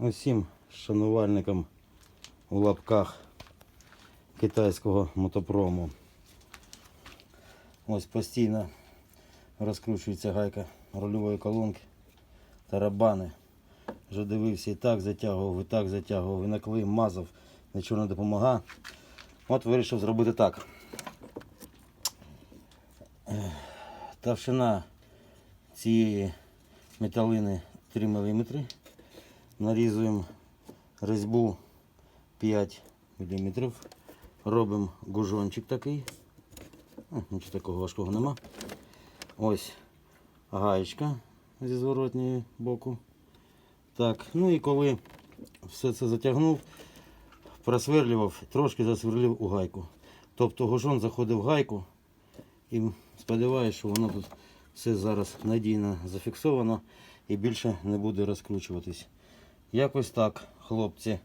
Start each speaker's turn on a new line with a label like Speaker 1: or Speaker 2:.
Speaker 1: Усім шанувальникам у лапках китайського мотопрому. Ось постійно розкручується гайка рульової колонки, тарабани. Вже дивився і так затягував, і так затягував, і наклеїв, мазав, нічого не допомагає. От вирішив зробити так. Товщина цієї металини 3 мм. Нарізуємо різьбу 5 мм. Робимо гужончик такий. Нічого такого важкого нема. Ось гаєчка зі зворотньої боку. Так, ну і коли все це затягнув, просверлював, трошки засверлив у гайку. Тобто гужон заходив в гайку і сподіваюся, що воно тут все зараз надійно зафіксовано і більше не буде розкручуватись. Якось так, хлопці.